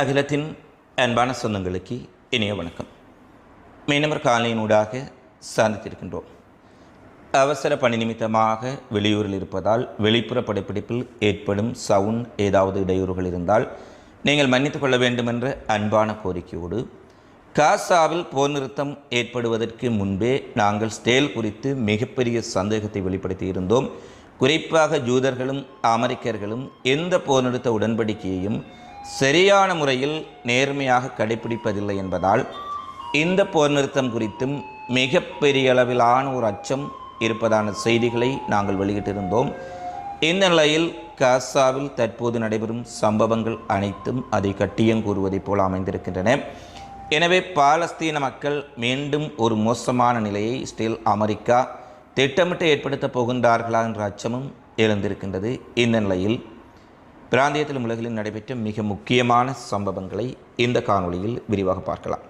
அகிலத்தின் அன்பான சொந்தங்களுக்கு இனிய வணக்கம். மீனவர் காலையினூடாக சாந்தித்திருக்கின்றோம் அவசர பணி நிமித்தமாக வெளியூரில் இருப்பதால் வெளிப்புற படப்பிடிப்பில் ஏற்படும் சவுண்ட் ஏதாவது இடையூறுகள் இருந்தால் நீங்கள் மன்னித்துக் கொள்ள வேண்டுமென்ற அன்பான கோரிக்கையோடு காசாவில் போர் நிறுத்தம் ஏற்படுவதற்கு முன்பே நாங்கள் ஸ்டேல் குறித்து மிகப்பெரிய சந்தேகத்தை வெளிப்படுத்தி இருந்தோம். குறிப்பாக ஜூதர்களும் அமெரிக்கர்களும் எந்த போர் நிறுத்த உடன்படிக்கையையும் சரியான முறையில் நேர்மையாக கடைபிடிப்பதில்லை என்பதால் இந்த போர் நிறுத்தம் குறித்தும் மிகப்பெரிய அளவிலான ஒரு அச்சம் இருப்பதான செய்திகளை நாங்கள் வெளியிட்டிருந்தோம். இந்த நிலையில் காசாவில் தற்போது நடைபெறும் சம்பவங்கள் அனைத்தும் அதை கட்டியம் கூறுவதைப் போல் அமைந்திருக்கின்றன. எனவே பாலஸ்தீன மக்கள் மீண்டும் ஒரு மோசமான நிலையை ஸ்டில் அமெரிக்கா திட்டமிட்டு ஏற்படுத்தப் போகின்றார்களா என்ற அச்சமும் எழுந்திருக்கின்றது. இந்த நிலையில் பிராந்தியத்திலும் உலகிலும் நடைபெற்ற மிக முக்கியமான சம்பவங்களை இந்த காணொளியில் விரிவாக பார்க்கலாம்.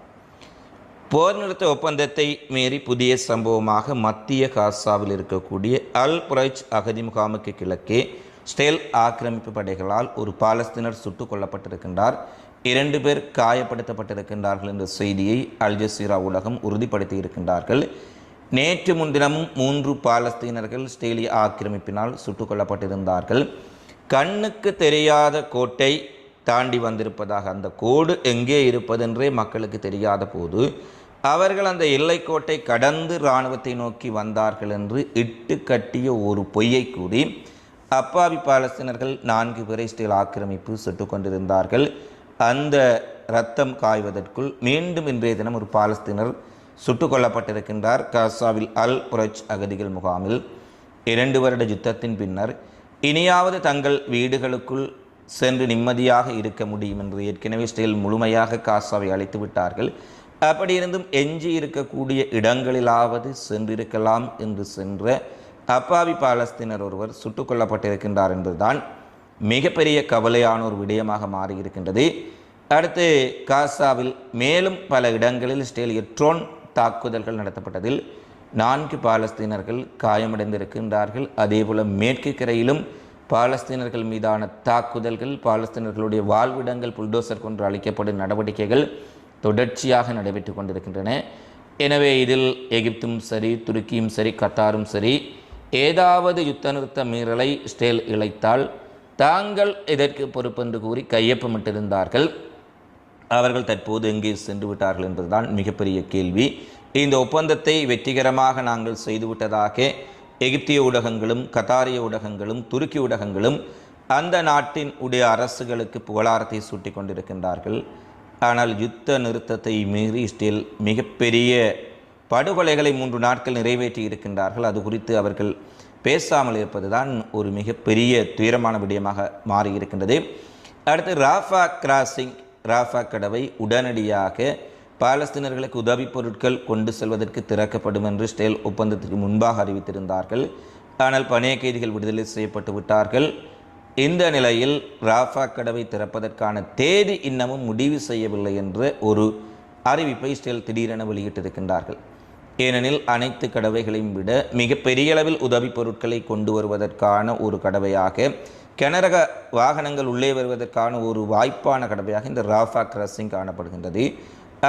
போர் நிறுத்த ஒப்பந்தத்தை மீறி புதிய சம்பவமாக மத்திய காசாவில் இருக்கக்கூடிய அல் புரைச் அகதி முகாமுக்கு கிழக்கே ஸ்டேல் ஆக்கிரமிப்பு படைகளால் ஒரு பாலஸ்தீனர் சுட்டுக் கொல்லப்பட்டிருக்கின்றார். இரண்டு பேர் காயப்படுத்தப்பட்டிருக்கின்றார்கள் என்ற செய்தியை அல் ஜசீரா உலகம் உறுதிப்படுத்தி இருக்கின்றார்கள். நேற்று முன்தினமும் மூன்று பாலஸ்தீனர்கள் ஸ்டேலிய ஆக்கிரமிப்பினால் சுட்டுக் கொல்லப்பட்டிருந்தார்கள். கண்ணுக்கு தெரியாத கோட்டை தாண்டி வந்திருப்பதாக அந்த கோடு எங்கே இருப்பதென்றே மக்களுக்கு தெரியாத போது அவர்கள் அந்த எல்லைக்கோட்டை கடந்து இராணுவத்தை நோக்கி வந்தார்கள் என்று இட்டு கட்டிய ஒரு பொய்யை கூறி அப்பாவி பாலஸ்தீனர்கள் நான்கு பேரை ஸ்டீல் ஆக்கிரமிப்பு சுட்டு கொண்டிருந்தார்கள். அந்த இரத்தம் காய்வதற்குள் மீண்டும் இன்றைய தினம் ஒரு பாலஸ்தீனர் சுட்டு கொல்லப்பட்டிருக்கின்றார். காசாவில் அல் புரச் அகதிகள் முகாமில் இரண்டு வருட யுத்தத்தின் பின்னர் இனியாவது தங்கள் வீடுகளுக்குள் சென்று நிம்மதியாக இருக்க முடியும் என்று ஏற்கனவே ஸ்டேல் முழுமையாக காசாவை அழைத்து விட்டார்கள். அப்படியிருந்தும் எஞ்சி இருக்கக்கூடிய இடங்களிலாவது சென்றிருக்கலாம் என்று சென்ற அப்பாவி பாலஸ்தீனர் ஒருவர் சுட்டுக் கொல்லப்பட்டிருக்கின்றார் என்பதுதான் மிகப்பெரிய கவலையான ஒரு விடயமாக மாறியிருக்கின்றது. அடுத்து காசாவில் மேலும் பல இடங்களில் ஸ்டேலிய ட்ரோன் தாக்குதல்கள் நடத்தப்பட்டதில் நான்கு பாலஸ்தீனர்கள் காயமடைந்திருக்கின்றார்கள். அதேபோல மேற்கு கரையிலும் பாலஸ்தீனர்கள் மீதான தாக்குதல்கள் பாலஸ்தீனர்களுடைய வாழ்விடங்கள் புல்டோசர் கொண்டு அளிக்கப்படும் நடவடிக்கைகள் தொடர்ச்சியாக நடைபெற்று கொண்டிருக்கின்றன. எனவே இதில் எகிப்தும் சரி துருக்கியும் சரி கத்தாரும் சரி ஏதாவது யுத்த நிறுத்த மீறலை ஸ்டேல் இழைத்தால் தாங்கள் இதற்கு பொறுப்பென்று கூறி கையொப்பமிட்டிருந்தார்கள். அவர்கள் தற்போது எங்கே சென்று விட்டார்கள் என்பதுதான் மிகப்பெரிய கேள்வி. இந்த ஒப்பந்தத்தை வெற்றிகரமாக நாங்கள் செய்துவிட்டதாக எகிப்திய ஊடகங்களும் கத்தாரிய ஊடகங்களும் துருக்கி ஊடகங்களும் அந்த நாட்டின் உடைய அரசுகளுக்கு புகழாரத்தை சூட்டி கொண்டிருக்கின்றார்கள். ஆனால் யுத்த நிறுத்தத்தை மீறி ஸ்டில் மிகப்பெரிய படுகொலைகளை மூன்று நாட்கள் நிறைவேற்றி இருக்கின்றார்கள். அது குறித்து அவர்கள் பேசாமல் இருப்பதுதான் ஒரு மிகப்பெரிய துயரமான விடயமாக மாறியிருக்கின்றது அடுத்து ராஃபா கிராசிங் ராஃபா கடவை உடனடியாக பாலஸ்தீனர்களுக்கு உதவிப் பொருட்கள் கொண்டு செல்வதற்கு திறக்கப்படும் என்று ஸ்டேல் ஒப்பந்தத்திற்கு முன்பாக அறிவித்திருந்தார்கள். ஆனால் பணைய கைதிகள் விடுதலை செய்யப்பட்டு விட்டார்கள். இந்த நிலையில் ராஃபா கடவை திறப்பதற்கான தேதி இன்னமும் முடிவு செய்யவில்லை என்ற ஒரு அறிவிப்பை ஸ்டேல் திடீரென வெளியிட்டிருக்கின்றார்கள். ஏனெனில் அனைத்து கடவைகளையும் விட மிக பெரிய அளவில் உதவிப் பொருட்களை கொண்டு வருவதற்கான ஒரு கடவையாக கனரக வாகனங்கள் உள்ளே வருவதற்கான ஒரு வாய்ப்பான கடவையாக இந்த ராஃபா கிராசிங் காணப்படுகின்றது.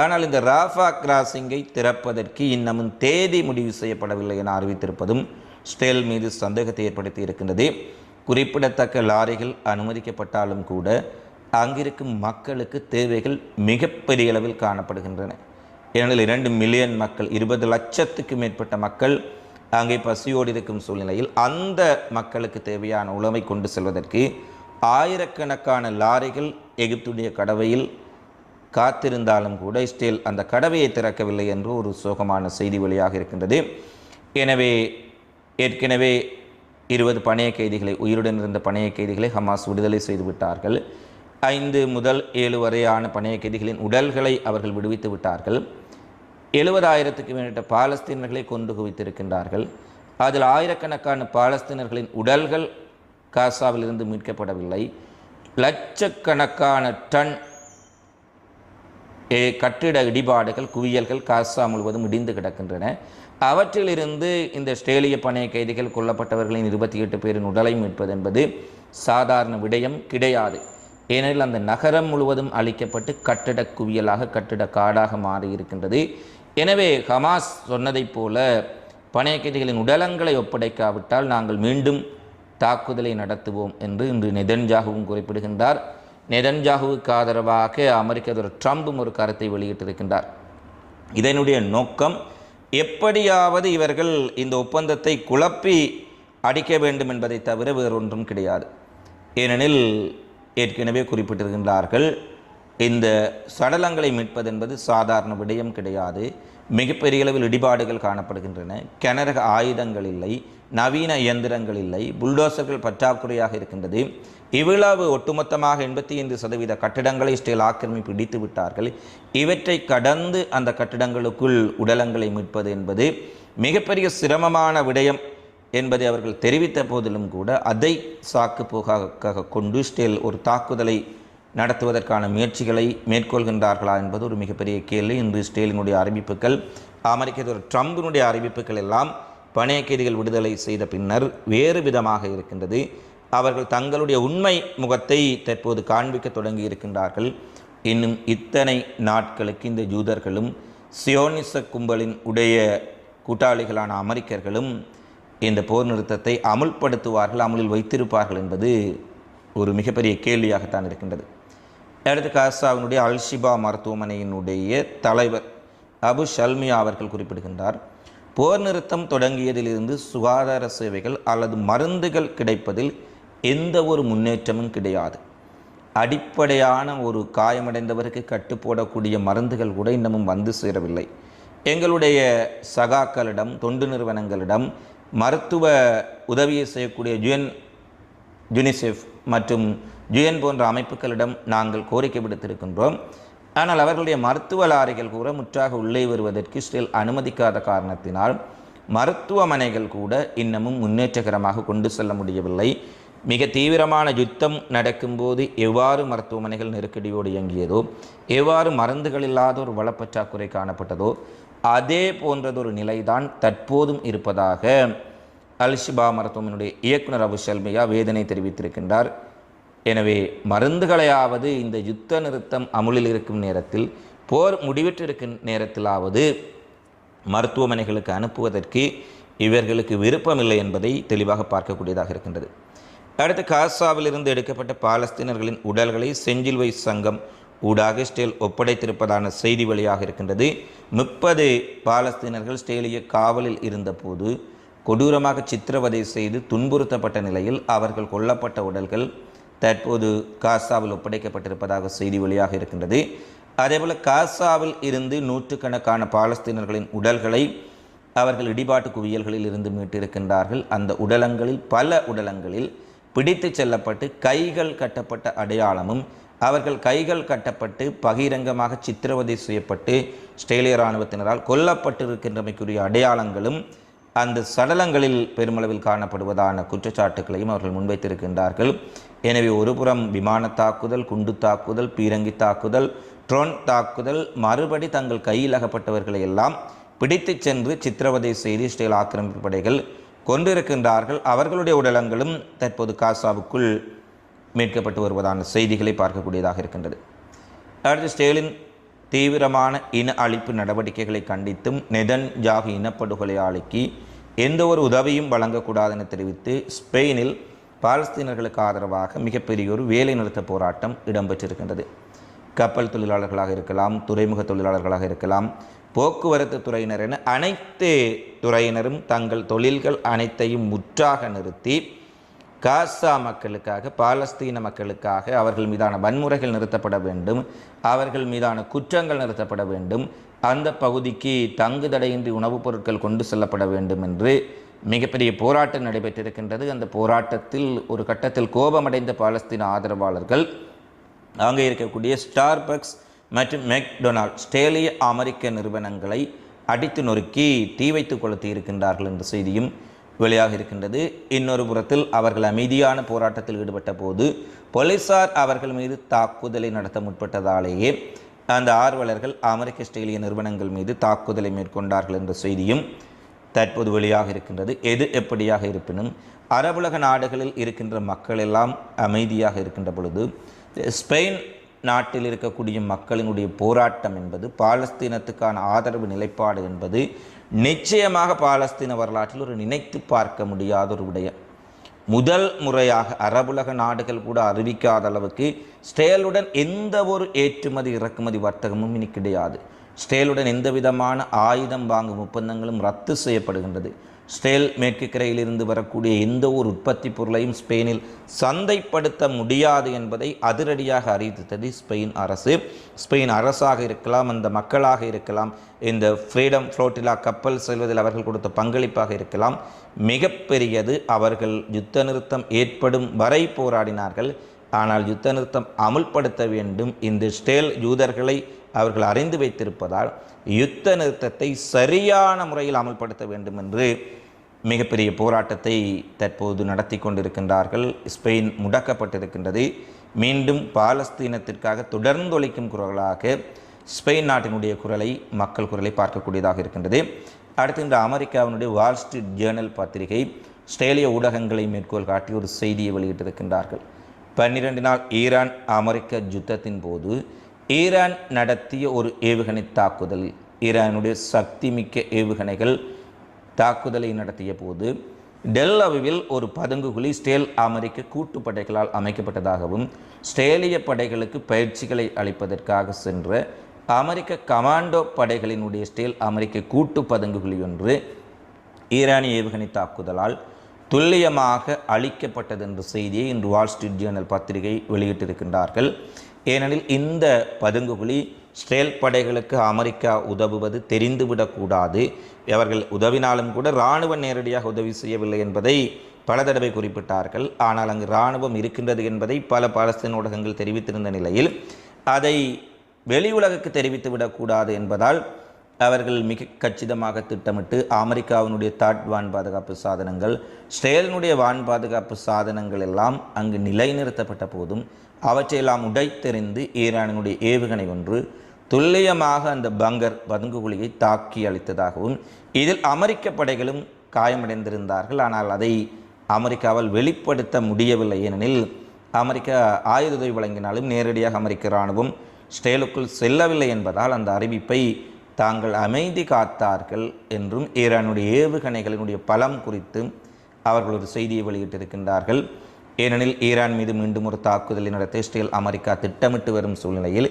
ஆனால் இந்த ராஃபா கிராசிங்கை திறப்பதற்கு இன்னமும் தேதி முடிவு செய்யப்படவில்லை என அறிவித்திருப்பதும் ஸ்டேல் மீது சந்தேகத்தை ஏற்படுத்தி இருக்கின்றது. குறிப்பிடத்தக்க லாரிகள் அனுமதிக்கப்பட்டாலும் கூட அங்கிருக்கும் மக்களுக்கு தேவைகள் மிகப்பெரிய அளவில் காணப்படுகின்றன. ஏனெனில் இரண்டு மில்லியன் மக்கள் இருபது லட்சத்துக்கு மேற்பட்ட மக்கள் அங்கே பசியோடு இருக்கும் சூழ்நிலையில் அந்த மக்களுக்கு தேவையான உணவை கொண்டு செல்வதற்கு ஆயிரக்கணக்கான லாரிகள் எகிப்துடைய கடவையில் காத்திருந்தாலும் கூட ஸ்டில் அந்த கடவையை திறக்கவில்லை என்று ஒரு சோகமான செய்தி வெளியாக இருக்கின்றது. எனவே ஏற்கனவே இருபது பணைய கைதிகளை உயிருடன் இருந்த பணைய கைதிகளை ஹமாஸ் விடுதலை செய்து விட்டார்கள். ஐந்து முதல் ஏழு வரையான பணைய கைதிகளின் உடல்களை அவர்கள் விடுவித்து விட்டார்கள். எழுபதாயிரத்துக்கு மேற்பட்ட பாலஸ்தீனர்களை கொண்டு குவித்திருக்கின்றார்கள். அதில் ஆயிரக்கணக்கான பாலஸ்தீனர்களின் உடல்கள் காசாவிலிருந்து மீட்கப்படவில்லை. லட்சக்கணக்கான டன் கட்டிட இடிபாடுகள் குவியல்கள் காசா முழுவதும் இடிந்து கிடக்கின்றன. அவற்றிலிருந்து இந்த ஸ்ட்ரேலிய பணைய கைதிகள் கொல்லப்பட்டவர்களின் இருபத்தி எட்டு பேரின் உடலை மீட்பது என்பது சாதாரண விடயம் கிடையாது. ஏனெனில் அந்த நகரம் முழுவதும் அழிக்கப்பட்டு கட்டிட குவியலாக கட்டிட காடாக மாறியிருக்கின்றது. எனவே ஹமாஸ் சொன்னதைப் போல பணைய கைதிகளின் உடலங்களை ஒப்படைக்காவிட்டால் நாங்கள் மீண்டும் தாக்குதலை நடத்துவோம் என்று இன்று நெதன்ஜாகவும் குறிப்பிடுகின்றார். நெதன்ஜாகுவுக்கு ஆதரவாக அமெரிக்க அதிபர் ட்ரம்பும் ஒரு கருத்தை வெளியிட்டிருக்கின்றார். இதனுடைய நோக்கம் எப்படியாவது இவர்கள் இந்த ஒப்பந்தத்தை குழப்பி அடிக்க வேண்டும் என்பதை தவிர வேறொன்றும் கிடையாது. ஏனெனில் ஏற்கனவே குறிப்பிட்டிருக்கின்றார்கள் இந்த சடலங்களை மீட்பது என்பது சாதாரண விடயம் கிடையாது. மிகப்பெரிய அளவில் இடிபாடுகள் காணப்படுகின்றன. கனரக ஆயுதங்கள் இல்லை நவீன இயந்திரங்கள் இல்லை புல்டோசர்கள் பற்றாக்குறையாக இருக்கின்றது. இவ்வளவு ஒட்டுமொத்தமாக எண்பத்தி ஐந்து சதவீத கட்டிடங்களை இஸ்ரேல் ஆக்கிரமிப்பு இடித்து விட்டார்கள். இவற்றை கடந்து அந்த கட்டிடங்களுக்குள் உடலங்களை மீட்பது என்பது மிகப்பெரிய சிரமமான விடயம் என்பதை அவர்கள் தெரிவித்த போதிலும் கூட அதை சாக்கு போகாக கொண்டு இஸ்ரேல் ஒரு தாக்குதலை நடத்துவதற்கான முயற்சிகளை மேற்கொள்கின்றார்களா என்பது ஒரு மிகப்பெரிய கேள்வி. இன்று ஸ்டேலினுடைய அறிவிப்புகள் அமெரிக்க அதிபர் ட்ரம்பினுடைய அறிவிப்புகள் எல்லாம் பணைய கைதிகள் விடுதலை செய்த பின்னர் வேறு விதமாக இருக்கின்றது. அவர்கள் தங்களுடைய உண்மை முகத்தை தற்போது காண்பிக்க தொடங்கி இருக்கின்றார்கள். இன்னும் இத்தனை நாட்களுக்கு இந்த ஜூதர்களும் சியோனிச கும்பலின் உடைய கூட்டாளிகளான அமெரிக்கர்களும் இந்த போர் நிறுத்தத்தை அமுல்படுத்துவார்கள் அமலில் வைத்திருப்பார்கள் என்பது ஒரு மிகப்பெரிய கேள்வியாகத்தான் இருக்கின்றது. அடுத்து காசாவினுடைய அல்ஷிபா மருத்துவமனையினுடைய தலைவர் அபு ஷல்மியா அவர்கள் குறிப்பிடுகின்றார் போர் நிறுத்தம் தொடங்கியதிலிருந்து சுகாதார சேவைகள் அல்லது மருந்துகள் கிடைப்பதில் எந்த ஒரு முன்னேற்றமும் கிடையாது. அடிப்படையான ஒரு காயமடைந்தவருக்கு கட்டுப்போடக்கூடிய மருந்துகள் கூட இன்னமும் வந்து சேரவில்லை. எங்களுடைய சகாக்களிடம் தொண்டு நிறுவனங்களிடம் மருத்துவ உதவியை செய்யக்கூடிய ஜுஎன் யுனிசெஃப் மற்றும் ஜுஎன் போன்ற அமைப்புகளிடம் நாங்கள் கோரிக்கை விடுத்திருக்கின்றோம். ஆனால் அவர்களுடைய மருத்துவ லாரிகள் கூட முற்றாக உள்ளே வருவதற்கு இஸ்ரேல் அனுமதிக்காத காரணத்தினால் மருத்துவமனைகள் கூட இன்னமும் முன்னேற்றகரமாக கொண்டு செல்ல முடியவில்லை. மிக தீவிரமான யுத்தம் நடக்கும்போது எவ்வாறு மருத்துவமனைகள் நெருக்கடியோடு இயங்கியதோ எவ்வாறு மருந்துகள் இல்லாத ஒரு வளப்பற்றாக்குறை காணப்பட்டதோ அதே போன்றதொரு நிலைதான் தற்போதும் இருப்பதாக அல்ஷிபா மருத்துவமனையுடைய இயக்குனர் அபு ஷல்மியா வேதனை தெரிவித்திருக்கின்றார். எனவே மருந்துகளையாவது இந்த யுத்த நிறுத்தம் அமுலில் இருக்கும் நேரத்தில் போர் முடிவிட்டிருக்கும் நேரத்திலாவது மருத்துவமனைகளுக்கு அனுப்புவதற்கு இவர்களுக்கு விருப்பமில்லை என்பதை தெளிவாக பார்க்கக்கூடியதாக இருக்கின்றது. அடுத்து காசாவிலிருந்து எடுக்கப்பட்ட பாலஸ்தீனர்களின் உடல்களை செஞ்சிலுவை சங்கம் ஊடாக ஸ்டேல் ஒப்படைத்திருப்பதான செய்தி வழியாக இருக்கின்றது. முப்பது பாலஸ்தீனர்கள் ஸ்டேலிய காவலில் இருந்தபோது கொடூரமாக சித்திரவதை செய்து துன்புறுத்தப்பட்ட நிலையில் அவர்கள் கொல்லப்பட்ட உடல்கள் தற்போது காசாவில் ஒப்படைக்கப்பட்டிருப்பதாக செய்தி வழியாக இருக்கின்றது. அதேபோல் காசாவில் இருந்து நூற்றுக்கணக்கான பாலஸ்தீனர்களின் உடல்களை அவர்கள் இடிபாட்டு குவியல்களில் இருந்து மீட்டிருக்கின்றார்கள். அந்த உடலங்களில் பல உடலங்களில் பிடித்து செல்லப்பட்டு கைகள் கட்டப்பட்ட அடையாளமும் அவர்கள் கைகள் கட்டப்பட்டு பகிரங்கமாக சித்திரவதை செய்யப்பட்டு ஸ்ட்ரேலிய இராணுவத்தினரால் கொல்லப்பட்டிருக்கின்றமைக்குரிய அடையாளங்களும் அந்த சடலங்களில் பெருமளவில் காணப்படுவதான குற்றச்சாட்டுகளையும் அவர்கள் முன்வைத்திருக்கின்றார்கள். எனவே ஒருபுறம் விமான தாக்குதல் குண்டு தாக்குதல் பீரங்கி தாக்குதல் ட்ரோன் தாக்குதல் மறுபடி தங்கள் கையில் அகப்பட்டவர்களை எல்லாம் பிடித்து சென்று சித்திரவதை செய்து இஸ்ரேல் ஆக்கிரமிப்பு படைகள் கொண்டிருக்கின்றார்கள் அவர்களுடைய உடலங்களும் தற்போது காசாவுக்குள் மீட்கப்பட்டு வருவதான செய்திகளை பார்க்கக்கூடியதாக இருக்கின்றது. அடுத்து ஸ்டேலின் தீவிரமான இன அழிப்பு நடவடிக்கைகளை கண்டித்தும் நெதன் ஜாகு இனப்படுகொலையாளிக்கு எந்த ஒரு உதவியும் வழங்கக்கூடாது தெரிவித்து ஸ்பெயினில் பாலஸ்தீனர்களுக்கு ஆதரவாக மிகப்பெரிய ஒரு வேலைநிறுத்த போராட்டம் இடம்பெற்றிருக்கின்றது. கப்பல் தொழிலாளர்களாக இருக்கலாம் துறைமுக தொழிலாளர்களாக இருக்கலாம் போக்குவரத்து துறையினர் என அனைத்து துறையினரும் தங்கள் தொழில்கள் அனைத்தையும் முற்றாக நிறுத்தி காசா மக்களுக்காக பாலஸ்தீன மக்களுக்காக அவர்கள் மீதான வன்முறைகள் நிறுத்தப்பட வேண்டும் அவர்கள் மீதான குற்றங்கள் நிறுத்தப்பட வேண்டும் அந்த பகுதிக்கு தங்கு தடையின்றி உணவுப் பொருட்கள் கொண்டு செல்லப்பட வேண்டும் என்று மிகப்பெரிய போராட்டம் நடைபெற்றிருக்கின்றது. அந்த போராட்டத்தில் ஒரு கட்டத்தில் கோபமடைந்த பாலஸ்தீன ஆதரவாளர்கள் அங்கே இருக்கக்கூடிய ஸ்டார்பக்ஸ் மற்றும் மெக்டொனால்ட் ஸ்டேலிய அமெரிக்க நிறுவனங்களை அடித்து நொறுக்கி தீ வைத்து கொளுத்தி இருக்கின்றார்கள் என்ற செய்தியும் வெளியாக இருக்கின்றது. இன்னொரு புறத்தில் அவர்கள் அமைதியான போராட்டத்தில் ஈடுபட்ட போது போலீசார் அவர்கள் மீது தாக்குதலை நடத்த முற்பட்டதாலேயே அந்த ஆர்வலர்கள் அமெரிக்க ஸ்டேலிய நிறுவனங்கள் மீது தாக்குதலை மேற்கொண்டார்கள் என்ற செய்தியும் தற்போது வெளியாக இருக்கின்றது. எது எப்படியாக இருப்பினும் அரபுலக நாடுகளில் இருக்கின்ற மக்கள் எல்லாம் அமைதியாக இருக்கின்ற பொழுது ஸ்பெயின் நாட்டில் இருக்கக்கூடிய மக்களினுடைய போராட்டம் என்பது பாலஸ்தீனத்துக்கான ஆதரவு நிலைப்பாடு என்பது நிச்சயமாக பாலஸ்தீன வரலாற்றில் ஒரு நினைத்து பார்க்க முடியாத ஒரு விடயம். முதல் முறையாக அரபுலக நாடுகள் கூட அறிவிக்காத அளவுக்கு ஸ்டேலுடன் எந்த ஒரு ஏற்றுமதி இறக்குமதி வர்த்தகமும் இனி கிடையாது ஸ்டேலுடன் எந்த விதமான ஆயுதம் வாங்கும் ஒப்பந்தங்களும் ரத்து செய்யப்படுகின்றது. ஸ்டேல் மேற்கு கரையிலிருந்து வரக்கூடிய எந்த ஒரு உற்பத்தி பொருளையும் ஸ்பெயினில் சந்தைப்படுத்த முடியாது என்பதை அதிரடியாக அறிவித்தது ஸ்பெயின் அரசு. ஸ்பெயின் அரசாக இருக்கலாம் அந்த மக்களாக இருக்கலாம் இந்த ஃப்ரீடம் ஃப்ளோட்டிலா கப்பல் செல்வதில் அவர்கள் கொடுத்த பங்களிப்பாக இருக்கலாம். மிகப்பெரியது அவர்கள் யுத்த நிறுத்தம் ஏற்படும் வரை போராடினார்கள். ஆனால் யுத்த நிறுத்தம் அமுல்படுத்த வேண்டும் இந்த ஸ்டேல் யூதர்களை அவர்கள் அறிந்து வைத்திருப்பதால் யுத்த நிறுத்தத்தை சரியான முறையில் அமல்படுத்த வேண்டும் என்று மிகப்பெரிய போராட்டத்தை தற்போது நடத்தி கொண்டிருக்கின்றார்கள். ஸ்பெயின் முடக்கப்பட்டிருக்கின்றது. மீண்டும் பாலஸ்தீனத்திற்காக தொடர்ந்துளைக்கும் குரலாக ஸ்பெயின் நாட்டினுடைய குரலை மக்கள் குரலை பார்க்கக்கூடியதாக இருக்கின்றது. அடுத்து இந்த அமெரிக்காவினுடைய வால் ஸ்ட்ரீட் ஜேர்னல் பத்திரிகை ஆஸ்திரேலிய ஊடகங்களை மேற்கோள் காட்டி ஒரு செய்தியை வெளியிட்டிருக்கின்றார்கள். பன்னிரண்டு நாள் ஈரான் அமெரிக்க யுத்தத்தின் போது ஈரான் நடத்திய ஒரு ஏவுகணை தாக்குதல் ஈரானுடைய சக்தி மிக்க ஏவுகணைகள் தாக்குதலை நடத்திய போது டெல் ஒரு ஒரு பதுங்குகுழி ஸ்டேல் அமெரிக்க கூட்டுப்படைகளால் அமைக்கப்பட்டதாகவும் ஸ்டேலிய படைகளுக்கு பயிற்சிகளை அளிப்பதற்காக சென்ற அமெரிக்க கமாண்டோ படைகளினுடைய ஸ்டேல் அமெரிக்க கூட்டு பதுங்குகுழி ஒன்று ஈரானிய ஏவுகணை தாக்குதலால் துல்லியமாக அளிக்கப்பட்டது என்ற செய்தியை இன்று வால் ஸ்ட்ரீட் ஜேர்னல் பத்திரிகை வெளியிட்டிருக்கின்றார்கள். ஏனெனில் இந்த பதுங்குகுழி ஸ்ட்ரேல் படைகளுக்கு அமெரிக்கா உதவுவது தெரிந்துவிடக்கூடாது அவர்கள் உதவினாலும் கூட இராணுவம் நேரடியாக உதவி செய்யவில்லை என்பதை பல தடவை குறிப்பிட்டார்கள். ஆனால் அங்கு இராணுவம் இருக்கின்றது என்பதை பல பாலஸ்தீன் ஊடகங்கள் தெரிவித்திருந்த நிலையில் அதை வெளி உலகுக்கு தெரிவித்து விடக்கூடாது என்பதால் அவர்கள் மிக கச்சிதமாக திட்டமிட்டு அமெரிக்காவினுடைய தாட் வான் பாதுகாப்பு சாதனங்கள் ஸ்ரேலினுடைய வான் பாதுகாப்பு சாதனங்கள் எல்லாம் அங்கு நிலைநிறுத்தப்பட்ட போதும் அவற்றையெல்லாம் உடைத்தெறிந்து ஈரானினுடைய ஏவுகணை ஒன்று துல்லியமாக அந்த பங்கர் பதுங்குகுழியை தாக்கி அளித்ததாகவும் இதில் அமெரிக்க படைகளும் காயமடைந்திருந்தார்கள். ஆனால் அதை அமெரிக்காவால் வெளிப்படுத்த முடியவில்லை ஏனெனில் அமெரிக்கா ஆயுத உதவி வழங்கினாலும் நேரடியாக அமெரிக்க இராணுவம் ஸ்டேலுக்குள் செல்லவில்லை என்பதால் அந்த அறிவிப்பை தாங்கள் அமைதி காத்தார்கள் என்றும் ஈரானுடைய ஏவுகணைகளினுடைய பலம் குறித்தும் அவர்கள் ஒரு செய்தியை வெளியிட்டிருக்கின்றார்கள். ஏனெனில் ஈரான் மீது மீண்டும் ஒரு தாக்குதலை நடத்த இஸ்ரேல் அமெரிக்கா திட்டமிட்டு வரும் சூழ்நிலையில்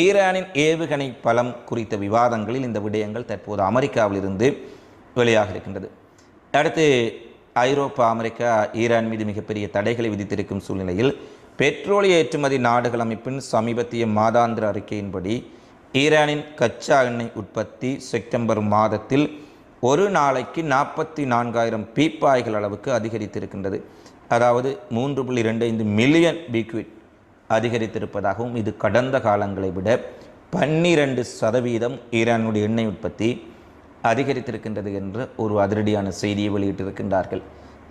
ஈரானின் ஏவுகணை பலம் குறித்த விவாதங்களில் இந்த விடயங்கள் தற்போது அமெரிக்காவிலிருந்து வெளியாக இருக்கின்றது. அடுத்து ஐரோப்பா அமெரிக்கா ஈரான் மீது மிகப்பெரிய தடைகளை விதித்திருக்கும் சூழ்நிலையில் பெட்ரோலிய ஏற்றுமதி நாடுகள் அமைப்பின் சமீபத்திய மாதாந்திர அறிக்கையின்படி ஈரானின் கச்சா எண்ணெய் உற்பத்தி செப்டம்பர் மாதத்தில் ஒரு நாளைக்கு நாற்பத்தி நான்காயிரம் பீப்பாய்கள் அளவுக்கு அதிகரித்திருக்கின்றது. அதாவது மூன்று புள்ளி ரெண்டு ஐந்து மில்லியன் பீக்விட் அதிகரித்திருப்பதாகவும் இது கடந்த காலங்களை விட பன்னிரண்டு சதவீதம் ஈரானுடைய எண்ணெய் உற்பத்தி அதிகரித்திருக்கின்றது என்ற ஒரு அதிரடியான செய்தியை வெளியிட்டிருக்கின்றார்கள்.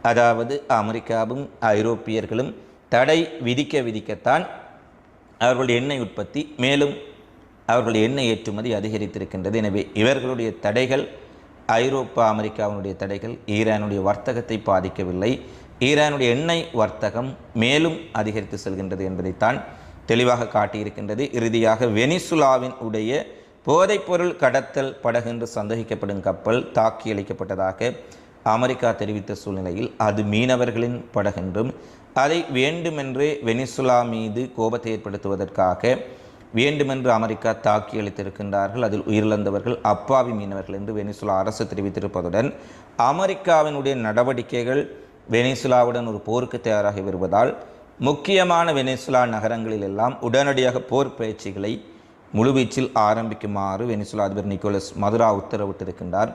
அதாவது அமெரிக்காவும் ஐரோப்பியர்களும் தடை விதிக்க விதிக்கத்தான் அவர்களுடைய எண்ணெய் உற்பத்தி மேலும் அவர்களுடைய எண்ணெய் ஏற்றுமதி அதிகரித்திருக்கின்றது. எனவே இவர்களுடைய தடைகள் ஐரோப்பா அமெரிக்காவினுடைய தடைகள் ஈரானுடைய வர்த்தகத்தை பாதிக்கவில்லை. ஈரானுடைய எண்ணெய் வர்த்தகம் மேலும் அதிகரித்து செல்கின்றது என்பதைத்தான் தெளிவாக காட்டியிருக்கின்றது. இறுதியாக வெனிசுலாவின் உடைய போதைப்பொருள் கடத்தல் படகு என்று சந்தேகிக்கப்படும் கப்பல் தாக்கி அளிக்கப்பட்டதாக அமெரிக்கா தெரிவித்த சூழ்நிலையில் அது மீனவர்களின் படகென்றும் அதை வேண்டுமென்றே வெனிசுலா மீது கோபத்தை ஏற்படுத்துவதற்காக வேண்டுமென்று அமெரிக்கா தாக்கி அளித்திருக்கின்றார்கள். அதில் உயிரிழந்தவர்கள் அப்பாவி மீனவர்கள் என்று வெனிசுலா அரசு தெரிவித்திருப்பதுடன் அமெரிக்காவினுடைய நடவடிக்கைகள் வெனிசுலாவுடன் ஒரு போருக்கு தயாராகி வருவதால் முக்கியமான வெனிசுலா நகரங்களில் எல்லாம் உடனடியாக போர் பயிற்சிகளை முழுவீச்சில் ஆரம்பிக்குமாறு வெனிசுலா அதிபர் நிக்கோலஸ் மதுரா உத்தரவிட்டிருக்கின்றார்.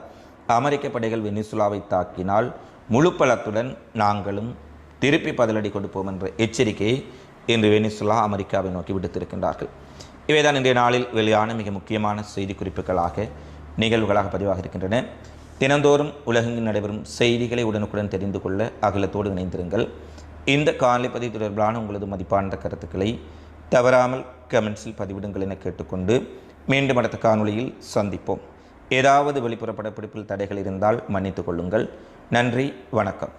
அமெரிக்க படைகள் வெனிசுலாவை தாக்கினால் முழு பலத்துடன் நாங்களும் திருப்பி பதிலடி கொடுப்போம் என்ற எச்சரிக்கையை இன்று வெனிசுலா அமெரிக்காவை நோக்கி விடுத்திருக்கின்றார்கள். இவைதான் இன்றைய நாளில் வெளியான மிக முக்கியமான செய்தி குறிப்புகளாக நிகழ்வுகளாக பதிவாக இருக்கின்றன. தினந்தோறும் உலகெங்கில் நடைபெறும் செய்திகளை உடனுக்குடன் தெரிந்து கொள்ள அகிலத்தோடு இணைந்திருங்கள். இந்த காலை பதிவு தொடர்பிலான உங்களது மதிப்பான கருத்துக்களை தவறாமல் கமெண்ட்ஸில் பதிவிடுங்கள் என கேட்டுக்கொண்டு மீண்டும் அடுத்த காணொளியில் சந்திப்போம். ஏதாவது வெளிப்புற படப்பிடிப்பில் தடைகள் இருந்தால் மன்னித்துக் கொள்ளுங்கள். நன்றி வணக்கம்.